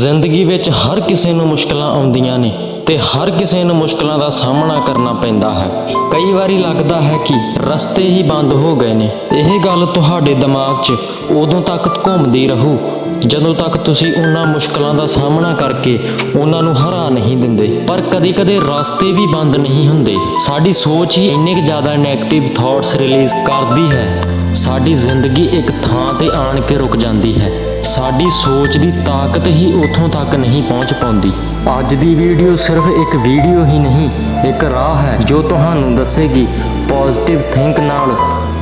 ਜ਼ਿੰਦਗੀ ਵਿੱਚ ਹਰ ਕਿਸੇ ਨੂੰ ਮੁਸ਼ਕਲਾਂ ਆਉਂਦੀਆਂ ਨੇ ਤੇ ਹਰ ਕਿਸੇ ਨੂੰ ਮੁਸ਼ਕਲਾਂ ਦਾ ਸਾਹਮਣਾ ਕਰਨਾ ਪੈਂਦਾ ਹੈ। ਕਈ ਵਾਰੀ ਲੱਗਦਾ ਹੈ ਕਿ ਰਸਤੇ ਹੀ ਬੰਦ ਹੋ ਗਏ ਨੇ। ਇਹ ਗੱਲ ਤੁਹਾਡੇ ਦਿਮਾਗ 'ਚ ਉਦੋਂ ਤੱਕ ਘੁੰਮਦੀ ਰਹੂ, ਜਦੋਂ ਤੱਕ ਤੁਸੀਂ ਉਹਨਾਂ ਮੁਸ਼ਕਲਾਂ ਦਾ ਸਾਹਮਣਾ ਕਰਕੇ ਉਹਨਾਂ ਨੂੰ ਹਰਾ ਨਹੀਂ ਦਿੰਦੇ। ਪਰ ਕਦੇ-ਕਦੇ ਰਸਤੇ ਵੀ ਬੰਦ ਨਹੀਂ ਹੁੰਦੇ। ਸਾਡੀ ਸੋਚ ਹੀ ਇੰਨੇ ਕੁ ਜ਼ਿਆਦਾ 네ਗੇਟਿਵ ਥਾਟਸ ਰਿਲੀਜ਼ ਕਰਦੀ ਹੈ। ਸਾਡੀ ਜ਼ਿੰਦਗੀ ਇੱਕ ਥਾਂ ਤੇ ਆਣ ਕੇ ਰੁਕ ਜਾਂਦੀ ਹੈ। ਸਾਡੀ ਸੋਚ ਦੀ ਤਾਕਤ ਹੀ ਉੱਥੋਂ ਤੱਕ ਨਹੀਂ ਪਹੁੰਚ ਪਾਉਂਦੀ। ਅੱਜ ਦੀ ਵੀਡੀਓ ਸਿਰਫ ਇੱਕ ਵੀਡੀਓ ਹੀ ਨਹੀਂ, ਇੱਕ ਰਾਹ ਹੈ ਜੋ ਤੁਹਾਨੂੰ ਦੱਸੇਗੀ ਪੋਜ਼ਿਟਿਵ ਥਿੰਕ ਨਾਲ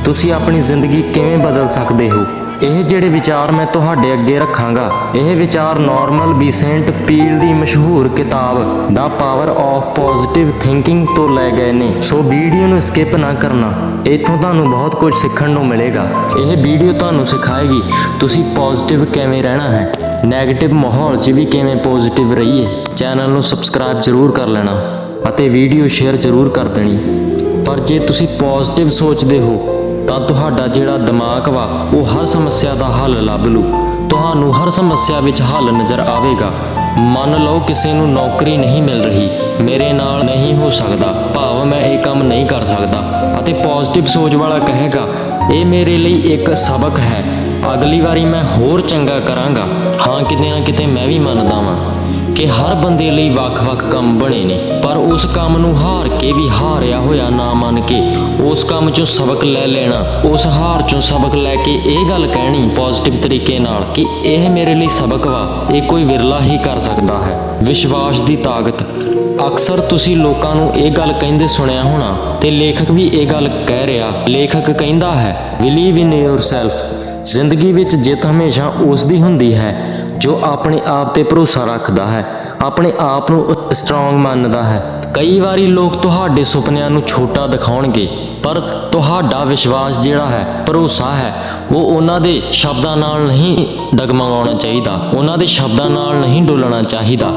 ਤੁਸੀਂ ਆਪਣੀ ਜ਼ਿੰਦਗੀ ਕਿਵੇਂ ਬਦਲ ਸਕਦੇ ਹੋ। ਇਹ ਜਿਹੜੇ ਵਿਚਾਰ ਮੈਂ ਤੁਹਾਡੇ ਅੱਗੇ ਰੱਖਾਂਗਾ, ਇਹ ਵਿਚਾਰ ਨਾਰਮਲ ਬੀਸੈਂਟ ਪੀਲ ਦੀ ਮਸ਼ਹੂਰ ਕਿਤਾਬ ਦਾ ਪਾਵਰ ਆਫ ਪੋਜ਼ਿਟਿਵ ਥਿੰਕਿੰਗ ਤੋਂ ਲੈ ਗਏ ਨੇ। ਸੋ ਵੀਡੀਓ ਨੂੰ ਸਕਿਪ ਨਾ ਕਰਨਾ। ਇੱਥੋਂ ਤੁਹਾਨੂੰ ਬਹੁਤ ਕੁਝ ਸਿੱਖਣ ਨੂੰ ਮਿਲੇਗਾ। ਇਹ ਵੀਡੀਓ ਤੁਹਾਨੂੰ ਸਿਖਾਏਗੀ, ਤੁਸੀਂ ਪੋਜ਼ਿਟਿਵ ਕਿਵੇਂ ਰਹਿਣਾ ਹੈ। 네ਗੇਟਿਵ ਮਾਹੌਲ 'ਚ ਵੀ ਕਿਵੇਂ ਪੋਜ਼ਿਟਿਵ ਰਹੀਏ। ਚੈਨਲ ਨੂੰ ਸਬਸਕ੍ਰਾਈਬ ਜ਼ਰੂਰ ਕਰ ਲੈਣਾ ਅਤੇ ਵੀਡੀਓ ਸ਼ੇਅਰ ਜ਼ਰੂਰ ਕਰ ਦੇਣੀ। ਪਰ ਜੇ ਤੁਸੀਂ ਪੋਜ਼ਿਟਿਵ ਸੋਚਦੇ ਹੋ ਤਾਂ ਤੁਹਾਡਾ ਜਿਹੜਾ ਦਿਮਾਗ ਵਾ, ਉਹ ਹਰ ਸਮੱਸਿਆ ਦਾ ਹੱਲ ਲੱਭ ਲੂ। ਤੁਹਾਨੂੰ ਹਰ ਸਮੱਸਿਆ ਵਿੱਚ ਹੱਲ ਨਜ਼ਰ ਆਵੇਗਾ। ਮੰਨ ਲਓ ਕਿਸੇ ਨੂੰ ਨੌਕਰੀ ਨਹੀਂ ਮਿਲ ਰਹੀ। ਮੇਰੇ ਨਾਲ ਨਹੀਂ ਹੋ ਸਕਦਾ। ਭਾਵ ਮੈਂ ਇਹ ਕੰਮ ਨਹੀਂ ਕਰ ਸਕਦਾ। ਅਤੇ ਪੋਜ਼ਿਟਿਵ ਸੋਚ ਵਾਲਾ ਕਹੇਗਾ, ਇਹ ਮੇਰੇ ਲਈ ਇੱਕ ਸਬਕ ਹੈ। ਅਗਲੀ ਵਾਰੀ ਮੈਂ ਹੋਰ ਚੰਗਾ ਕਰਾਂਗਾ। ਹਾਂ, ਕਿਤੇ ਨਾ ਕਿਤੇ ਮੈਂ ਵੀ ਮੰਨਦਾ ਵਾਂ। ਕਿ ਹਰ ਬੰਦੇ ਲਈ ਵੱਖ-ਵੱਖ ਕੰਮ ਬਣੇ ਨੇ, ਪਰ ਉਸ ਕੰਮ ਨੂੰ ਹਾਰ ਕੇ ਵੀ ਹਾਰਿਆ ਹੋਇਆ ਨਾ ਮੰਨ ਕੇ, ਉਸ ਕੰਮ ਚੋਂ ਸਬਕ ਲੈ ਲੈਣਾ, ਉਸ ਹਾਰ ਚੋਂ ਸਬਕ ਲੈ ਕੇ ਇਹ ਗੱਲ ਕਹਿਣੀ ਪੋਜ਼ਿਟਿਵ ਤਰੀਕੇ ਨਾਲ ਕਿ ਇਹ ਮੇਰੇ ਲਈ ਸਬਕ ਵਾ, ਇਹ ਕੋਈ ਵਿਰਲਾ ਹੀ ਕਰ ਸਕਦਾ ਹੈ। ਵਿਸ਼ਵਾਸ ਦੀ ਤਾਕਤ। ਅਕਸਰ ਤੁਸੀਂ ਲੋਕਾਂ ਨੂੰ ਇਹ ਗੱਲ ਕਹਿੰਦੇ ਸੁਣਿਆ ਹੋਣਾ ਤੇ ਲੇਖਕ ਵੀ ਇਹ ਗੱਲ ਕਹਿ ਰਿਹਾ, ਲੇਖਕ ਕਹਿੰਦਾ ਹੈ ਬਿਲੀਵ ਇਨ yourself. ਜ਼ਿੰਦਗੀ ਵਿੱਚ ਜਿੱਤ ਹਮੇਸ਼ਾ ਉਸ ਦੀ ਹੁੰਦੀ ਹੈ। ਜੋ ਆਪਣੇ ਆਪ ਤੇ ਭਰੋਸਾ ਰੱਖਦਾ ਹੈ, ਆਪਣੇ ਆਪ ਨੂੰ ਸਟਰੋਂਗ ਮੰਨਦਾ ਹੈ। ਕਈ ਵਾਰੀ ਲੋਕ ਤੁਹਾਡੇ ਸੁਪਨਿਆਂ ਨੂੰ ਛੋਟਾ ਦਿਖਾਉਣਗੇ, ਪਰ ਤੁਹਾਡਾ ਵਿਸ਼ਵਾਸ ਜਿਹੜਾ ਹੈ, ਭਰੋਸਾ ਹੈ, ਉਹ ਉਹਨਾਂ ਦੇ ਸ਼ਬਦਾਂ ਨਾਲ ਨਹੀਂ ਡਗਮਗਾਉਣਾ ਚਾਹੀਦਾ, ਉਹਨਾਂ ਦੇ ਸ਼ਬਦਾਂ ਨਾਲ ਨਹੀਂ ਡੋਲਣਾ ਚਾਹੀਦਾ।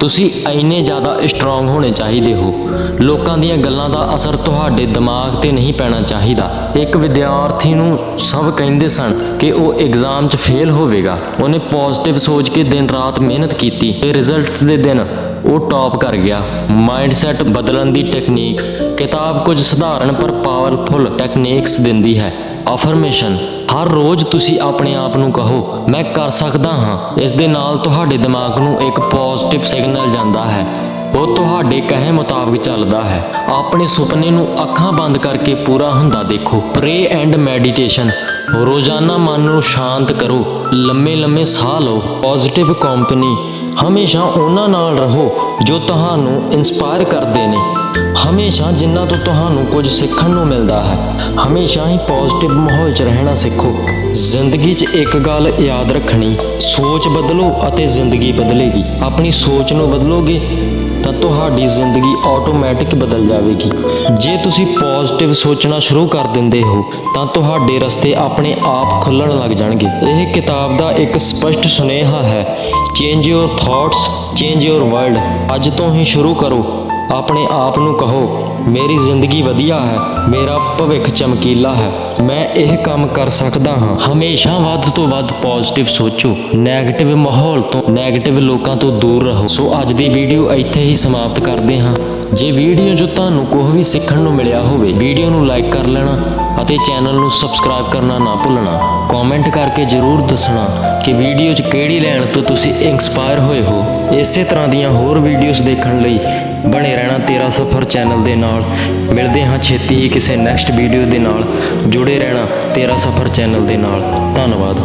ਤੁਸੀਂ ਇੰਨੇ ਜ਼ਿਆਦਾ ਸਟਰੋਂਗ ਹੋਣੇ ਚਾਹੀਦੇ ਹੋ। ਲੋਕਾਂ ਦੀਆਂ ਗੱਲਾਂ ਦਾ ਅਸਰ ਤੁਹਾਡੇ ਦਿਮਾਗ ਤੇ ਨਹੀਂ ਪੈਣਾ ਚਾਹੀਦਾ। ਇੱਕ ਵਿਦਿਆਰਥੀ ਨੂੰ ਸਭ ਕਹਿੰਦੇ ਸਨ ਕਿ ਉਹ ਐਗਜ਼ਾਮ 'ਚ ਫੇਲ ਹੋਵੇਗਾ। ਉਹਨੇ ਪੋਜ਼ਿਟਿਵ ਸੋਚ ਕੇ ਦਿਨ ਰਾਤ ਮਿਹਨਤ ਕੀਤੀ ਤੇ ਰਿਜ਼ਲਟ ਦੇ ਦਿਨ ਉਹ ਟੌਪ ਕਰ ਗਿਆ। ਮਾਈਂਡਸੈਟ ਬਦਲਣ ਦੀ ਟੈਕਨੀਕ ਕਿਤਾਬ ਕੁਝ ਸਧਾਰਨ ਪਰ ਪਾਵਰਫੁਲ ਟੈਕਨੀਕਸ ਦਿੰਦੀ ਹੈ। ਅਫਰਮੇਸ਼ਨ ਹਰ ਰੋਜ਼ ਤੁਸੀਂ ਆਪਣੇ ਆਪ ਨੂੰ ਕਹੋ, ਮੈਂ ਕਰ ਸਕਦਾ ਹਾਂ। ਇਸ ਦੇ ਨਾਲ ਤੁਹਾਡੇ ਦਿਮਾਗ ਨੂੰ ਇੱਕ ਪੋਜ਼ਿਟਿਵ ਸਿਗਨਲ ਜਾਂਦਾ ਹੈ। ਉਹ ਤੁਹਾਡੇ ਕਹੇ ਮੁਤਾਬਕ ਚੱਲਦਾ ਹੈ। ਆਪਣੇ ਸੁਪਨੇ ਨੂੰ ਅੱਖਾਂ ਬੰਦ ਕਰਕੇ ਪੂਰਾ ਹੁੰਦਾ ਦੇਖੋ। ਪ੍ਰੇ ਐਂਡ ਮੈਡੀਟੇਸ਼ਨ ਰੋਜ਼ਾਨਾ ਮਨ ਨੂੰ ਸ਼ਾਂਤ ਕਰੋ। ਲੰਮੇ ਲੰਮੇ ਸਾਹ ਲਓ। ਪੋਜ਼ਿਟਿਵ ਕੰਪਨੀ ਹਮੇਸ਼ਾ ਉਹਨਾਂ ਨਾਲ ਰਹੋ ਜੋ ਤੁਹਾਨੂੰ ਇਨਸਪਾਇਰ ਕਰਦੇ ਨੇ। ਹਮੇਸ਼ਾ ਜਿਨ੍ਹਾਂ ਤੋਂ ਤੁਹਾਨੂੰ ਕੁਝ ਸਿੱਖਣ ਨੂੰ ਮਿਲਦਾ ਹੈ, ਹਮੇਸ਼ਾ ਹੀ ਪੋਜ਼ਿਟਿਵ ਮਾਹੌਲ 'ਚ ਰਹਿਣਾ ਸਿੱਖੋ। ਜ਼ਿੰਦਗੀ 'ਚ ਇੱਕ ਗੱਲ ਯਾਦ ਰੱਖਣੀ, ਸੋਚ ਬਦਲੋ ਅਤੇ ਜ਼ਿੰਦਗੀ ਬਦਲੇਗੀ। ਆਪਣੀ ਸੋਚ ਨੂੰ ਬਦਲੋਗੇ, ਤਾਂ ਤੁਹਾਡੀ ਜ਼ਿੰਦਗੀ ਆਟੋਮੈਟਿਕ ਬਦਲ ਜਾਵੇਗੀ। ਜੇ ਤੁਸੀਂ ਪੋਜ਼ਿਟਿਵ ਸੋਚਣਾ ਸ਼ੁਰੂ ਕਰ ਦਿੰਦੇ ਹੋ, ਤਾਂ ਤੁਹਾਡੇ ਰਸਤੇ ਆਪਣੇ ਆਪ ਖੁੱਲਣ ਲੱਗ ਜਾਣਗੇ। ਇਹ ਕਿਤਾਬ ਦਾ ਇੱਕ ਸਪਸ਼ਟ ਸੁਨੇਹਾ ਹੈ change your thoughts change your world ਅੱਜ ਤੋਂ ਹੀ ਸ਼ੁਰੂ ਕਰੋ। ਆਪਣੇ ਆਪ ਨੂੰ ਕਹੋ, ਮੇਰੀ ਜ਼ਿੰਦਗੀ ਵਧੀਆ ਹੈ, ਮੇਰਾ ਭਵਿੱਖ ਚਮਕੀਲਾ ਹੈ, ਮੈਂ ਇਹ ਕੰਮ ਕਰ ਸਕਦਾ ਹਾਂ। ਹਮੇਸ਼ਾ ਵੱਧ ਤੋਂ ਵੱਧ ਪੋਜ਼ਿਟਿਵ ਸੋਚੋ 네ਗੇਟਿਵ ਮਾਹੌਲ ਤੋਂ 네ਗੇਟਿਵ ਲੋਕਾਂ ਤੋਂ ਦੂਰ ਰਹੋ। ਸੋ ਅੱਜ ਦੀ ਵੀਡੀਓ ਇੱਥੇ ਹੀ ਸਮਾਪਤ ਕਰਦੇ ਹਾਂ। ਜੇ ਵੀਡੀਓ ਜੋ ਤੁਹਾਨੂੰ ਕੁਝ ਵੀ ਸਿੱਖਣ ਨੂੰ ਮਿਲਿਆ ਹੋਵੇ ਵੀਡੀਓ ਨੂੰ ਲਾਈਕ ਕਰ ਲੈਣਾ ਅਤੇ ਚੈਨਲ ਨੂੰ ਸਬਸਕ੍ਰਾਈਬ ਕਰਨਾ ਨਾ ਭੁੱਲਣਾ ਕਮੈਂਟ ਕਰਕੇ ਜਰੂਰ ਦੱਸਣਾ ਕਿ ਵੀਡੀਓ 'ਚ ਕਿਹੜੀ ਲੈਣ ਤੋਂ ਤੁਸੀਂ ਇਨਸਪਾਇਰ ਹੋਏ ਹੋ। ਇਸੇ ਤਰ੍ਹਾਂ ਦੀਆਂ ਹੋਰ ਵੀਡੀਓਜ਼ ਦੇਖਣ ਲਈ ਬਣੇ ਰਹਿਣਾ ਤੇਰਾ ਸਫਰ ਚੈਨਲ ਦੇ ਨਾਲ। ਮਿਲਦੇ ਹਾਂ ਛੇਤੀ ਹੀ ਕਿਸੇ ਨੈਕਸਟ ਵੀਡੀਓ ਦੇ ਨਾਲ। ਜੁੜੇ ਰਹਿਣਾ ਤੇਰਾ ਸਫਰ ਚੈਨਲ ਦੇ ਨਾਲ। ਧੰਨਵਾਦ।